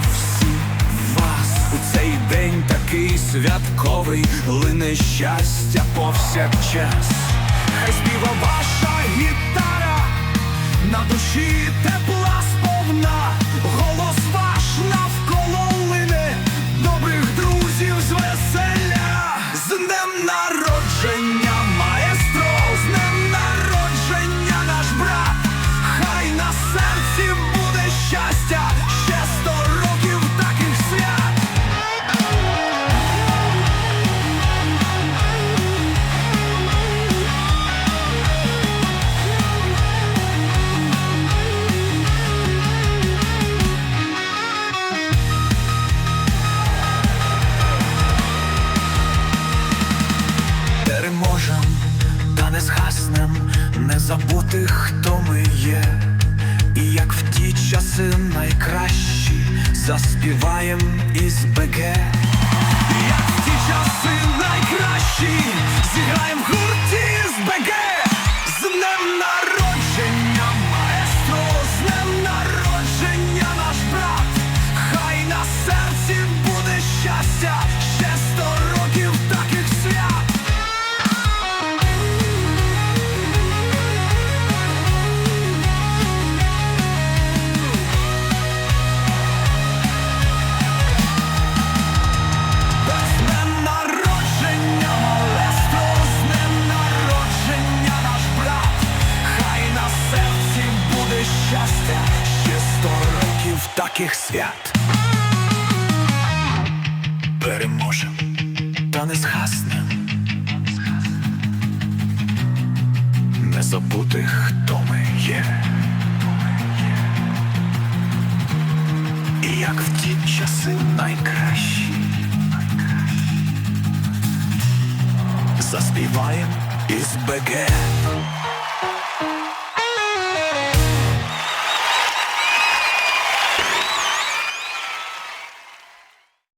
всі вас у цей день такий святковий, лине щастя повсякчас. Хай співа ваша гітара на душі тепла. Не забути, хто ми є. І як в ті часи найкращі заспіваєм із БГ. Як в ті часи найкращі зіграєм гурті з БГ. Таких свят. Переможем, та не згаснем. Не забути, хто ми є. І як в ті часи найкращі. Заспіваєм із БГ.